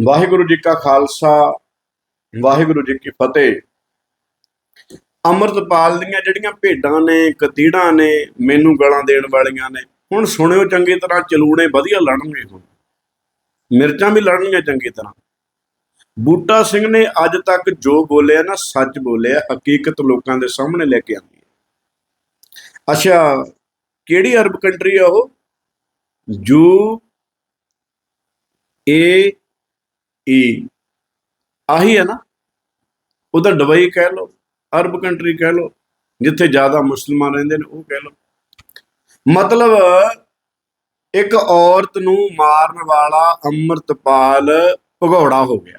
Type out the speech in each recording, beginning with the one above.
ਵਾਹਿਗੁਰੂ ਜੀ ਕਾ ਖਾਲਸਾ, ਵਾਹਿਗੁਰੂ ਜੀ ਕੀ ਫਤਿਹ। ਅੰਮ੍ਰਿਤਪਾਲ ਦੀਆਂ ਜਿਹੜੀਆਂ ਭੇਡਾਂ ਨੇ, ਕਤੀੜਾਂ ਨੇ, ਮੈਨੂੰ ਗਲਾਂ ਦੇਣ ਵਾਲੀਆਂ ਨੇ, ਹੁਣ ਸੁਣਿਓ ਚੰਗੀ ਤਰ੍ਹਾਂ ਚਲੂਣੇ ਵਧੀਆ ਲੜਨਗੇ ਹੁਣ। ਮਿਰਚਾਂ ਵੀ ਲੜਨਗੀਆਂ ਚੰਗੀ ਤਰ੍ਹਾਂ। ਬੂਟਾ ਸਿੰਘ ਨੇ ਅੱਜ ਤੱਕ ਜੋ ਬੋਲਿਆ ਨਾ, ਸੱਚ ਬੋਲਿਆ, ਹਕੀਕਤ ਲੋਕਾਂ ਦੇ ਸਾਹਮਣੇ ਲੈ ਕੇ ਆਉਂਦੀ ਹੈ। ਅੱਛਾ, ਕਿਹੜੀ ਅਰਬ ਕੰਟਰੀ ਆ ਉਹ? U A E. ਆਹੀ ਹੈ ਨਾ। ਉਹਦਾ ਦੁਬਈ ਕਹਿ ਲਓ, ਅਰਬ ਕੰਟਰੀ ਕਹਿ ਲਓ, ਜਿੱਥੇ ਜ਼ਿਆਦਾ ਮੁਸਲਮਾਨ ਰਹਿੰਦੇ ਨੇ, ਉਹ ਕਹਿ ਲਓ। ਮਤਲਬ ਇੱਕ ਔਰਤ ਨੂੰ ਮਾਰਨ ਵਾਲਾ ਅੰਮ੍ਰਿਤਪਾਲ ਭਗੌੜਾ ਹੋ ਗਿਆ।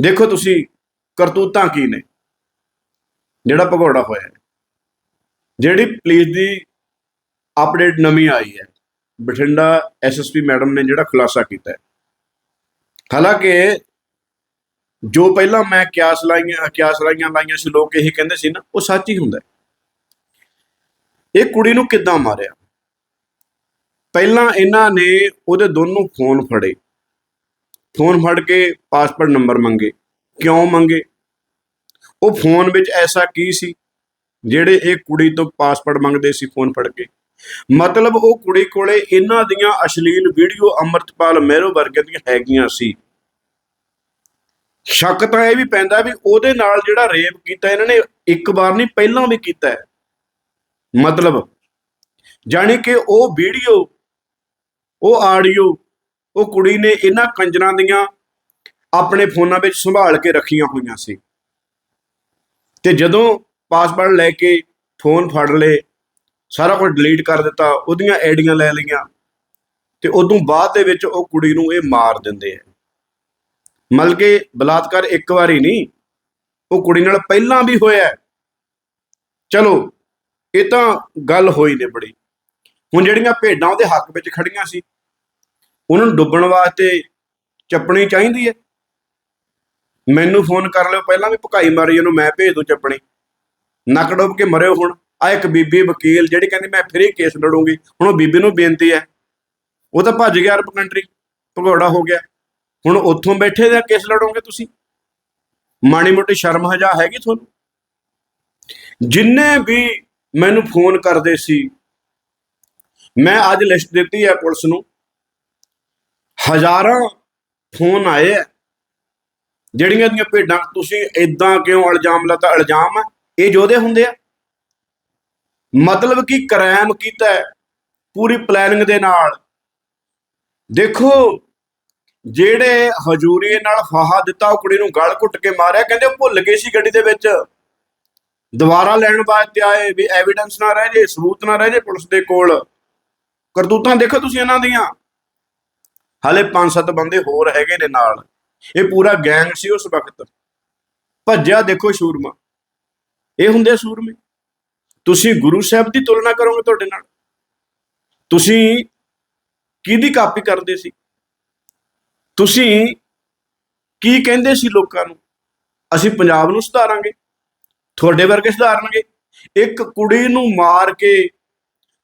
ਦੇਖੋ ਤੁਸੀਂ, ਕਰਤੂਤਾਂ ਕੀ ਨੇ? ਜਿਹੜਾ ਭਗੌੜਾ ਹੋਇਆ ਜਿਹੜੀ ਪੁਲਿਸ ਦੀ ਅਪਡੇਟ ਨਵੀਂ ਆਈ ਹੈ। ਬਠਿੰਡਾ ਐਸਐਸਪੀ ਮੈਡਮ ਨੇ ਜਿਹੜਾ ਖੁਲਾਸਾ ਕੀਤਾ ਹੈ। ਹਾਲਾਂਕਿ ਜੋ ਪਹਿਲਾਂ ਮੈਂ ਕਿਆਸ ਲਾਈਆਂ ਕਿਆਸ ਲਾਈਆਂ ਲਾਈਆਂ ਸੀ, ਲੋਕ ਇਹੀ ਕਹਿੰਦੇ ਸੀ ਨਾ, ਉਹ ਸੱਚ ਹੀ ਹੁੰਦਾ ਇਹ ਕੁੜੀ ਨੂੰ ਕਿੱਦਾਂ ਮਾਰਿਆ? ਪਹਿਲਾਂ ਇਹਨਾਂ ਨੇ ਉਹਦੇ ਦੋਨੋਂ ਫੋਨ ਫੜੇ। ਫੋਨ ਫੜ ਕੇ ਪਾਸਪੋਰਟ ਨੰਬਰ ਮੰਗੇ। ਕਿਉਂ ਮੰਗੇ? ਉਹ ਫੋਨ ਵਿੱਚ ਐਸਾ ਕੀ ਸੀ, ਜਿਹੜੇ ਇਹ ਕੁੜੀ ਤੋਂ ਪਾਸਪੋਰਟ ਮੰਗਦੇ ਸੀ ਫੋਨ ਫੜ ਕੇ? ਮਤਲਬ ਉਹ ਕੁੜੀ ਕੋਲੇ ਇਹਨਾਂ ਦੀਆਂ ਅਸ਼ਲੀਲ ਵੀਡੀਓ ਅੰਮ੍ਰਿਤਪਾਲ ਮਹਿਰੋ ਵਰਗੇ ਦੀਆਂ ਹੈਗੀਆਂ ਸੀ। ਸ਼ੱਕ ਤਾਂ ਇਹ ਵੀ ਪੈਂਦਾ ਵੀ ਉਹਦੇ ਨਾਲ ਜਿਹੜਾ ਰੇਪ ਕੀਤਾ, ਇਹਨਾਂ ਨੇ ਇੱਕ ਵਾਰ ਨਹੀਂ, ਪਹਿਲਾਂ ਵੀ ਕੀਤਾ ਮਤਲਬ ਜਾਣੀ ਕਿ ਉਹ ਵੀਡੀਓ, ਉਹ ਆਡੀਓ, ਉਹ ਕੁੜੀ ਨੇ ਇਹਨਾਂ ਕੰਜਰਾਂ ਦੀਆਂ ਆਪਣੇ ਫੋਨਾਂ ਵਿੱਚ ਸੰਭਾਲ ਕੇ ਰੱਖੀਆਂ ਹੋਈਆਂ ਸੀ। ਤੇ ਜਦੋਂ ਪਾਸਵਰਡ ਲੈ ਕੇ ਫੋਨ ਫੜ ਲਏ ਸਾਰਾ ਕੁਝ ਡਿਲੀਟ ਕਰ ਦਿੱਤਾ, ਉਹਦੀਆਂ ਆਈਡੀਆਂ ਲੈ ਲਈਆਂ। ਤੇ ਉਦੋਂ ਬਾਅਦ ਦੇ ਵਿੱਚ ਉਹ ਕੁੜੀ ਨੂੰ ਇਹ ਮਾਰ ਦਿੰਦੇ ਆ। ਮਤਲਬ ਕਿ ਬਲਾਤਕਾਰ ਇੱਕ ਵਾਰੀ ਨਹੀਂ, ਉਹ ਕੁੜੀ ਨਾਲ ਪਹਿਲਾਂ ਵੀ ਹੋਇਆ। ਚਲੋ, ਇਹ ਤਾਂ ਗੱਲ ਹੋਈ ਨੇ ਬੜੀ। ਹੁਣ ਜਿਹੜੀਆਂ ਭੇਡਾਂ ਉਹਦੇ ਹੱਕ ਵਿੱਚ ਖੜੀਆਂ ਸੀ, ਉਹਨਾਂ ਨੂੰ ਡੁੱਬਣ ਵਾਸਤੇ ਚੱਪਣੀ ਚਾਹੀਦੀ ਹੈ। ਮੈਨੂੰ ਫੋਨ ਕਰ ਲਿਓ, ਪਹਿਲਾਂ ਵੀ ਭਕਾਈ ਮਾਰੀ ਉਹਨੂੰ, ਮੈਂ ਭੇਜ ਦੂੰ ਚੱਪਣੀ। ਨੱਕ ਡੁੱਬ ਕੇ ਮਰਿਓ ਹੁਣ। ਆ ਇੱਕ ਬੀਬੀ ਵਕੀਲ ਜਿਹੜੀ ਕਹਿੰਦੀ ਮੈਂ ਫ੍ਰੀ ਕੇਸ ਲੜੂੰਗੀ। ਹੁਣ ਉਹ ਬੀਬੀ ਨੂੰ ਬੇਨਤੀ ਹੈ। ਉਹ ਤਾਂ ਭੱਜ ਗਿਆ ਅਰਬ ਕੰਟਰੀ ਭਗੌੜਾ ਹੋ ਗਿਆ। ਹੁਣ ਉੱਥੋਂ ਬੈਠੇ ਦਾ ਕੇਸ ਲੜੋਗੇ ਤੁਸੀਂ? ਮਾੜੀ ਮੋਟੀ ਸ਼ਰਮ ਹਜਾ ਹੈਗੀ ਤੁਹਾਨੂੰ? ਜਿੰਨੇ ਵੀ ਮੈਨੂੰ ਫੋਨ ਕਰਦੇ ਸੀ, ਮੈਂ ਅੱਜ ਲਿਸਟ ਦਿੱਤੀ ਹੈ ਪੁਲਿਸ ਨੂੰ। ਹਜ਼ਾਰਾਂ ਫੋਨ ਆਏ ਹੈ। ਜਿਹੜੀਆਂ ਦੀਆਂ ਭੇਡਾਂ ਤੁਸੀਂ ਇਦਾਂ ਕਿਉਂ ਇਲਜ਼ਾਮ ਲਾਤਾ? ਇਲਜ਼ਾਮ ਹੈ। ਇਹ ਜੋਦੇ ਹੁੰਦੇ ਆ। ਮਤਲਬ ਕਿ ਕ੍ਰਾਈਮ ਕੀਤਾ ਪੂਰੀ ਪਲੈਨਿੰਗ ਦੇ ਨਾਲ। ਦੇਖੋ, ਜਿਹੜੇ ਹਜੂਰੀਏ ਨਾਲ ਫਾਹਾ ਦਿੱਤਾ, ਉਹ ਕੁੜੀ ਨੂੰ ਗਲ ਘੁੱਟ ਕੇ ਮਾਰਿਆ, ਕਹਿੰਦੇ ਉਹ ਭੁੱਲ ਗਏ ਸੀ ਗੱਡੀ ਦੇ ਵਿੱਚ। ਦੁਬਾਰਾ ਲੈਣ ਵਾਸਤੇ ਆਏ ਵੀ ਐਵੀਡੈਂਸ ਨਾ ਰਹਿ ਜੇ, ਸਬੂਤ ਨਾ ਰਹਿ ਜੇ ਪੁਲਿਸ ਦੇ ਕੋਲ। ਕਰਤੂਤਾਂ ਦੇਖੋ ਤੁਸੀਂ ਇਹਨਾਂ ਦੀਆਂ। ਹਾਲੇ 5-7 ਬੰਦੇ ਹੋਰ ਹੈਗੇ ਨੇ ਨਾਲ। ਇਹ ਪੂਰਾ ਗੈਂਗ ਸੀ ਉਸ ਵਕਤ। ਭੱਜਿਆ ਦੇਖੋ ਸ਼ੂਰਮਾ। ਇਹ ਹੁੰਦੇ ਸੂਰਮੇ। ਤੁਸੀਂ ਗੁਰੂ ਸਾਹਿਬ ਦੀ ਤੁਲਨਾ ਕਰੋਗੇ ਤੁਹਾਡੇ ਨਾਲ? ਤੁਸੀਂ ਕਿਹਦੀ ਕਾਪੀ ਕਰਦੇ ਸੀ? ਤੁਸੀਂ ਕੀ ਕਹਿੰਦੇ ਸੀ ਲੋਕਾਂ ਨੂੰ? ਅਸੀਂ ਪੰਜਾਬ ਨੂੰ ਸੁਧਾਰਾਂਗੇ, ਤੁਹਾਡੇ ਵਰਗੇ ਸੁਧਾਰਨਗੇ। ਇੱਕ ਕੁੜੀ ਨੂੰ ਮਾਰ ਕੇ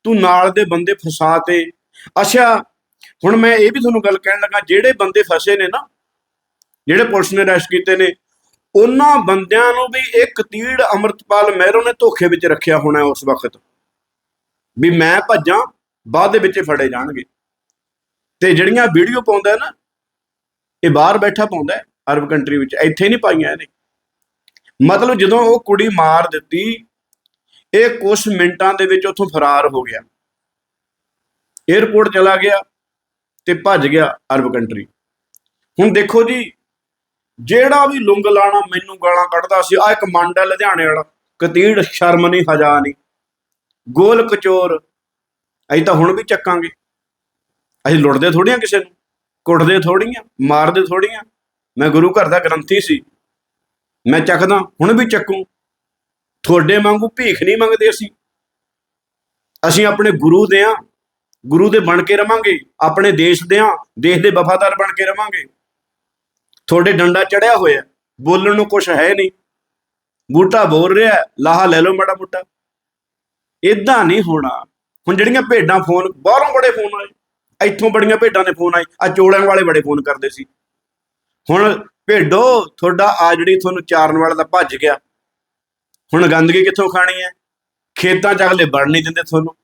ਤੂੰ ਨਾਲ ਦੇ ਬੰਦੇ ਫਸਾ ਤੇ। ਅੱਛਾ, ਹੁਣ ਮੈਂ ਇਹ ਵੀ ਤੁਹਾਨੂੰ ਗੱਲ ਕਹਿਣ ਲੱਗਾ, ਜਿਹੜੇ ਬੰਦੇ ਫਸੇ ਨੇ ਨਾ, ਜਿਹੜੇ ਪੁਲਿਸ ਨੇ ਅਰੈਸਟ ਕੀਤੇ ਨੇ ਉਹਨਾਂ ਬੰਦਿਆਂ ਨੂੰ ਵੀ ਇੱਕ ਤੀੜ ਅਮਰਤਪਾਲ ਮਹਿਰੋ ਨੇ ਧੋਖੇ ਵਿੱਚ ਰੱਖਿਆ ਹੋਣਾ ਉਸ ਵਕਤ। ਵੀ ਮੈਂ ਭੱਜਾਂ, ਬਾਅਦ ਦੇ ਵਿੱਚ ਫੜੇ ਜਾਣਗੇ। ਤੇ ਜਿਹੜੀਆਂ ਵੀਡੀਓ ਪਾਉਂਦਾ ਨਾ, ਇਹ ਬਾਹਰ ਬੈਠਾ ਪਾਉਂਦਾ ਅਰਬ ਕੰਟਰੀ ਵਿੱਚ। ਇੱਥੇ ਨਹੀਂ ਪਾਈਆਂ ਇਹਨੇ। ਮਤਲਬ ਜਦੋਂ ਉਹ ਕੁੜੀ ਮਾਰ ਦਿੱਤੀ, ਇਹ ਕੁਝ ਮਿੰਟਾਂ ਦੇ ਵਿੱਚ ਉੱਥੋਂ ਫਰਾਰ ਹੋ ਗਿਆ। 에ਅਰਪੋਰਟ ਚਲਾ ਗਿਆ ਤੇ ਭੱਜ ਗਿਆ ਅਰਬ ਕੰਟਰੀ। ਹੁਣ ਦੇਖੋ ਜੀ ਜਿਹੜਾ ਵੀ ਲੁੰਗ ਲਾਣਾ ਮੈਨੂੰ ਗਾਲਾਂ ਕੱਢਦਾ ਸੀ ਆ ਇੱਕ ਮੰਡ ਹੈ ਲੁਧਿਆਣੇ ਵਾਲਾ। ਕਤੀੜ, ਸ਼ਰਮ ਨਹੀਂ, ਹਜਾ ਨਹੀਂ। ਗੋਲ ਕਚੋਰ। ਅਸੀਂ ਤਾਂ ਹੁਣ ਵੀ ਚੱਕਾਂਗੇ। ਅਸੀਂ ਲੁੱਟਦੇ ਥੋੜੀਆਂ ਕਿਸੇ ਨੂੰ। ਕੁੱਟਦੇ ਥੋੜੀਆਂ ਮਾਰਦੇ ਥੋੜੀਆਂ ਮੈਂ ਗੁਰੂ ਘਰ ਦਾ ਗ੍ਰੰਥੀ ਸੀ। ਮੈਂ ਚੱਕਦਾ, ਹੁਣ ਵੀ ਚੱਕੂ। ਤੁਹਾਡੇ ਵਾਂਗੂ ਭੀਖ ਨਹੀਂ ਮੰਗਦੇ ਅਸੀਂ। ਅਸੀਂ ਆਪਣੇ ਗੁਰੂ ਦੇ ਆ ਗੁਰੂ ਦੇ ਬਣ ਕੇ ਰਵਾਂਗੇ। ਆਪਣੇ ਦੇਸ਼ ਦੇ ਆ ਦੇਸ਼ ਦੇ ਵਫਾਦਾਰ ਬਣ ਕੇ ਰਵਾਂਗੇ। ਤੁਹਾਡੇ ਡੰਡਾ ਚੜਿਆ ਹੋਇਆ ਬੋਲਣ ਨੂੰ ਕੁਝ ਹੈ ਨਹੀਂ। ਬੂਟਾ ਬੋਲ ਰਿਹਾ ਹੈ, ਲਾਹਾ ਲੈ ਲਓ ਮਾੜਾ ਮੋਟਾ। ਇਦਾਂ ਨਹੀਂ ਹੋਣਾ। ਹੁਣ ਜਿਹੜੀਆਂ ਭੇਡਾਂ ਫੋਨ ਬਾਹਰੋਂ ਬੜੇ ਫੋਨ ਆਏ। ਇੱਥੋਂ ਬੜੀਆਂ ਭੇਡਾਂ ਦੇ ਫੋਨ ਆਏ। ਆ ਚੋਲਿਆਂ ਵਾਲੇ ਬੜੇ ਫੋਨ ਕਰਦੇ ਸੀ। ਹੁਣ ਭੇਡੋ ਤੁਹਾਡਾ ਆ ਜਿਹੜੀ ਤੁਹਾਨੂੰ ਚਾਰਨ ਵਾਲਾ ਦਾ ਭੱਜ ਗਿਆ। ਹੁਣ ਗੰਦਗੀ ਕਿੱਥੋਂ ਖਾਣੀ ਹੈ? ਖੇਤਾਂ 'ਚ ਅਗਲੇ ਵੜ ਨਹੀਂ ਦਿੰਦੇ ਤੁਹਾਨੂੰ।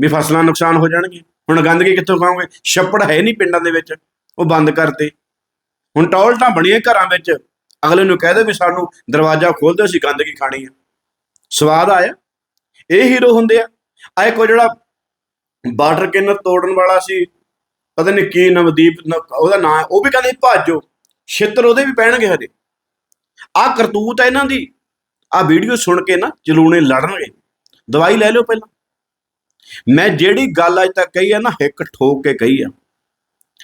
ਵੀ ਫਸਲਾਂ ਨੁਕਸਾਨ ਹੋ ਜਾਣਗੇ ਹੁਣ ਗੰਦਗੀ ਕਿੱਥੋਂ ਖਾਓਗੇ? ਛੱਪੜ ਹੈ ਨਹੀਂ ਪਿੰਡਾਂ ਦੇ ਵਿੱਚ। ਉਹ ਬੰਦ ਕਰਤੇ। ਹੁਣ ਟੌਲਟਾਂ ਬਣੀਆਂ ਘਰਾਂ ਵਿੱਚ। ਅਗਲੇ ਨੂੰ ਕਹਿ ਦੇ ਵੀ ਸਾਨੂੰ ਦਰਵਾਜ਼ਾ ਖੋਲ ਦਿਓ, ਅਸੀਂ ਗੰਦਗੀ ਖਾਣੀ ਆ। ਸਵਾਦ ਆਇਆ। ਇਹ ਹੀਰੋ ਹੁੰਦੇ ਆ। ਆ ਇੱਕ ਜਿਹੜਾ ਬਾਰਡਰ ਕਿੰਨਰ ਤੋੜਨ ਵਾਲਾ ਸੀ, ਪਤਾ ਨਹੀਂ ਕੀ ਨਵਦੀਪ ਨ- ਉਹਦਾ ਨਾਂ ਉਹ ਵੀ ਕਹਿੰਦੇ ਭਾਜੋ। ਛਿੱਤਰ ਉਹਦੇ ਵੀ ਪੈਣਗੇ ਹਜੇ। ਆ ਕਰਤੂਤ ਹੈ ਇਹਨਾਂ ਦੀ। ਆ ਵੀਡੀਓ ਸੁਣ ਕੇ ਨਾ ਚਲੂਣੇ ਲੜਨਗੇ। ਦਵਾਈ ਲੈ ਲਿਓ ਪਹਿਲਾਂ। ਮੈਂ ਜਿਹੜੀ ਗੱਲ ਅੱਜ ਤੱਕ ਕਹੀ ਆ ਨਾ ਹਿੱਕ ਠੋਕ ਕੇ ਕਹੀ ਆ।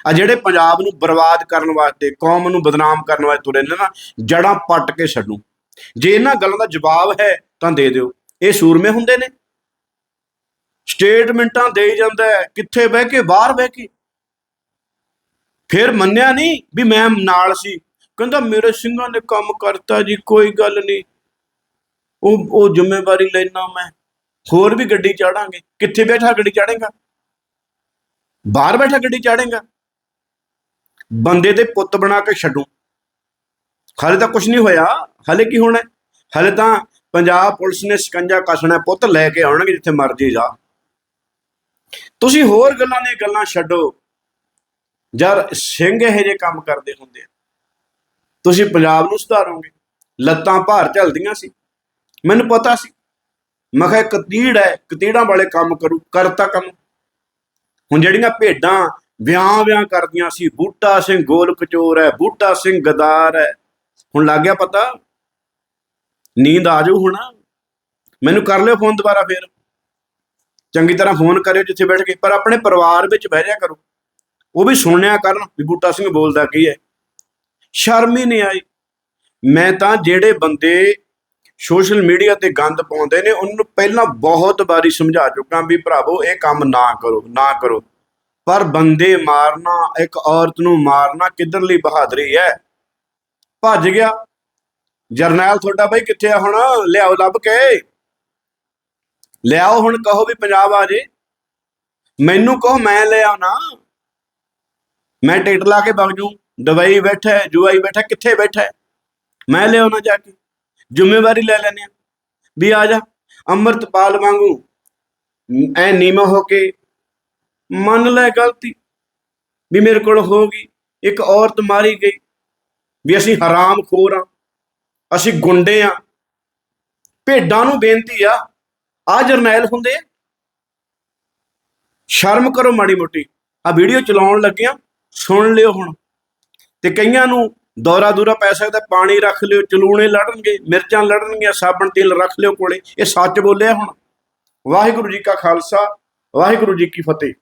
ਆ ਜਿਹੜੇ ਪੰਜਾਬ ਨੂੰ ਬਰਬਾਦ ਕਰਨ ਵਾਸਤੇ ਕੌਮ ਨੂੰ ਬਦਨਾਮ ਕਰਨ ਵਾਸਤੇ ਤੁਰੇ ਨੇ ਨਾ ਜੜਾਂ ਪੱਟ ਕੇ ਛੱਡੂ। ਜੇ ਇਹਨਾਂ ਗੱਲਾਂ ਦਾ ਜਵਾਬ ਹੈ ਤਾਂ ਦੇ ਦਿਓ। ਇਹ ਸੂਰਮੇ ਹੁੰਦੇ ਨੇ। ਸਟੇਟਮੈਂਟਾਂ ਦੇ ਜਾਂਦਾ ਹੈ, ਕਿੱਥੇ ਬਹਿ ਕੇ ਬਾਹਰ ਬਹਿ ਕੇ। ਫਿਰ ਮੰਨਿਆ ਨਹੀਂ ਵੀ ਮੈਂ ਨਾਲ ਸੀ। ਕਹਿੰਦਾ ਮੇਰੇ ਸਿੰਘਾਂ ਨੇ ਕੰਮ ਕਰਤਾ ਜੀ ਕੋਈ ਗੱਲ ਨਹੀਂ। ਉਹ ਉਹ ਜ਼ਿੰਮੇਵਾਰੀ ਲੈਣਾ ਮੈਂ। ਹੋਰ ਵੀ ਗੱਡੀ ਚਾੜਾਂਗੇ। ਕਿੱਥੇ ਬੈਠਾ ਗੱਡੀ ਚਾੜੇਗਾ? ਬਾਹਰ ਬੈਠਾ ਗੱਡੀ ਚਾੜੇਗਾ? ਬੰਦੇ ਦੇ ਪੁੱਤ ਬਣਾ ਕੇ ਛੱਡੂ। ਹਾਲੇ ਤਾਂ ਕੁਝ ਨਹੀਂ ਹੋਇਆ। ਹਾਲੇ ਕੀ ਹੋਣਾ? ਹਾਲੇ ਤਾਂ ਪੰਜਾਬ ਪੁਲਿਸ ਨੇ ਸ਼ਿਕੰਜਾ ਕੱਸਣਾ ਪੁੱਤ ਲੈ ਕੇ ਆਉਣਗੇ ਜਿੱਥੇ ਮਰਜ਼ੀ ਜਾ। ਤੁਸੀਂ ਹੋਰ ਗੱਲਾਂ ਨੇ ਗੱਲਾਂ ਛੱਡੋ। ਯਾਰ ਸਿੰਘ ਇਹੋ ਜਿਹੇ ਕੰਮ ਕਰਦੇ ਹੁੰਦੇ ਆ। ਤੁਸੀਂ ਪੰਜਾਬ ਨੂੰ ਸੁਧਾਰੋਗੇ। ਲੱਤਾਂ ਭਾਰ ਝਲਦੀਆਂ ਸੀ। ਮੈਨੂੰ ਪਤਾ ਸੀ। ਮੈਂ ਕਿਹਾ ਕਤੀੜ ਹੈ ਕਤੀੜਾਂ ਵਾਲੇ ਕੰਮ ਕਰੂ, ਕਰਤਾ ਕੰਮ। ਹੁਣ ਜਿਹੜੀਆਂ ਭੇਡਾਂ ਵਿਆਹ ਵਿਆਹ ਕਰਦੀਆਂ ਸੀ, ਬੂਟਾ ਸਿੰਘ ਗੋਲ ਕਚੋਰ ਹੈ, ਬੂਟਾ ਸਿੰਘ ਗਦਾਰ ਹੈ। ਹੁਣ ਲੱਗ ਗਿਆ ਪਤਾ? ਨੀਂਦ ਆ ਜਾਊ ਹੁਣ। ਮੈਨੂੰ ਕਰ ਲਿਓ ਫੋਨ ਦੁਬਾਰਾ ਫੇਰ। ਚੰਗੀ ਤਰ੍ਹਾਂ ਫੋਨ ਕਰਿਓ ਜਿੱਥੇ ਬੈਠ ਕੇ, ਪਰ ਆਪਣੇ ਪਰਿਵਾਰ ਵਿੱਚ ਬਹਿ ਜਾ ਕਰੋ। ਉਹ ਵੀ ਸੁਣਿਆ ਕਰਨ ਵੀ ਬੂਟਾ ਸਿੰਘ ਬੋਲਦਾ ਕੀ ਹੈ। ਸ਼ਰਮ ਹੀ ਨਹੀਂ ਆਈ। ਮੈਂ ਤਾਂ ਜਿਹੜੇ ਬੰਦੇ ਸੋਸ਼ਲ ਮੀਡੀਆ ਤੇ ਗੰਦ ਪਾਉਂਦੇ ਨੇ, ਉਹਨਾਂ ਨੂੰ ਪਹਿਲਾਂ ਬਹੁਤ ਵਾਰੀ ਸਮਝਾ ਚੁੱਕਾ ਵੀ ਭਰਾਵੋ, ਇਹ ਕੰਮ ਨਾ ਕਰੋ ਨਾ ਕਰੋ। ਪਰ ਬੰਦੇ ਮਾਰਨਾ, ਇੱਕ ਔਰਤ ਨੂੰ ਮਾਰਨਾ ਕਿੱਧਰਲੀ ਬਹਾਦਰੀ ਹੈ? ਭੱਜ ਗਿਆ। ਜਰਨੈਲ ਤੁਹਾਡਾ ਬਈ ਕਿੱਥੇ ਆ ਹੁਣ? ਲਿਆਓ ਲੱਭ ਕੇ। ਲਿਆਓ ਹੁਣ, ਕਹੋ ਵੀ ਪੰਜਾਬ ਆ ਜੇ। ਮੈਨੂੰ ਕਹੋ, ਮੈਂ ਲੈ ਆਉਣਾ। ਮੈਂ ਟਿਕਟ ਲਾ ਕੇ ਵਗ ਜੂ ਦੁਬਈ ਬੈਠਾ, ਜੁਆਈ ਬੈਠਾ, ਕਿੱਥੇ ਬੈਠਾ? ਮੈਂ ਲੈ ਆਉਣਾ ਜਾ ਕੇ। ਜ਼ਿੰਮੇਵਾਰੀ ਲੈ ਲੈਨੇ ਆ। ਵੀ ਆ ਜਾ, ਅੰਮ੍ਰਿਤਪਾਲ ਵਾਂਗੂ। ਐ ਨੀਮਾ ਹੋ ਕੇ ਮੰਨ ਲੈ ਗਲਤੀ ਵੀ ਮੇਰੇ ਕੋਲ ਹੋ ਗਈ, ਇੱਕ ਔਰਤ ਮਾਰੀ ਗਈ, ਵੀ ਅਸੀਂ ਹਰਾਮ ਖੋਰ ਆ, ਅਸੀਂ ਗੁੰਡੇ ਆ। ਭੇਡਾਂ ਨੂੰ ਬੇਨਤੀ ਆ ਆ ਜਰਨੈਲ ਹੁੰਦੇ ਸ਼ਰਮ ਕਰੋ ਮਾੜੀ ਮੋਟੀ। ਆ ਵੀਡੀਓ ਚਲਾਉਣ ਲੱਗਿਆ, ਸੁਣ ਲਿਓ ਹੁਣ। ਤੇ ਕਈਆਂ ਨੂੰ ਦੌਰਾ ਦੂਰਾ ਪੈ ਸਕਦਾ, ਪਾਣੀ ਰੱਖ ਲਿਓ, ਚਲੂਣੇ ਲੜਨਗੇ, ਮਿਰਚਾਂ ਲੜਨਗੀਆਂ, ਸਾਬਣ ਤੇਲ ਰੱਖ ਲਿਓ ਕੋਲੇ। ਇਹ ਸੱਚ ਬੋਲਿਆ ਹੁਣ। ਵਾਹਿਗੁਰੂ ਜੀ ਕਾ ਖਾਲਸਾ, ਵਾਹਿਗੁਰੂ ਜੀ ਕੀ ਫਤਿਹ।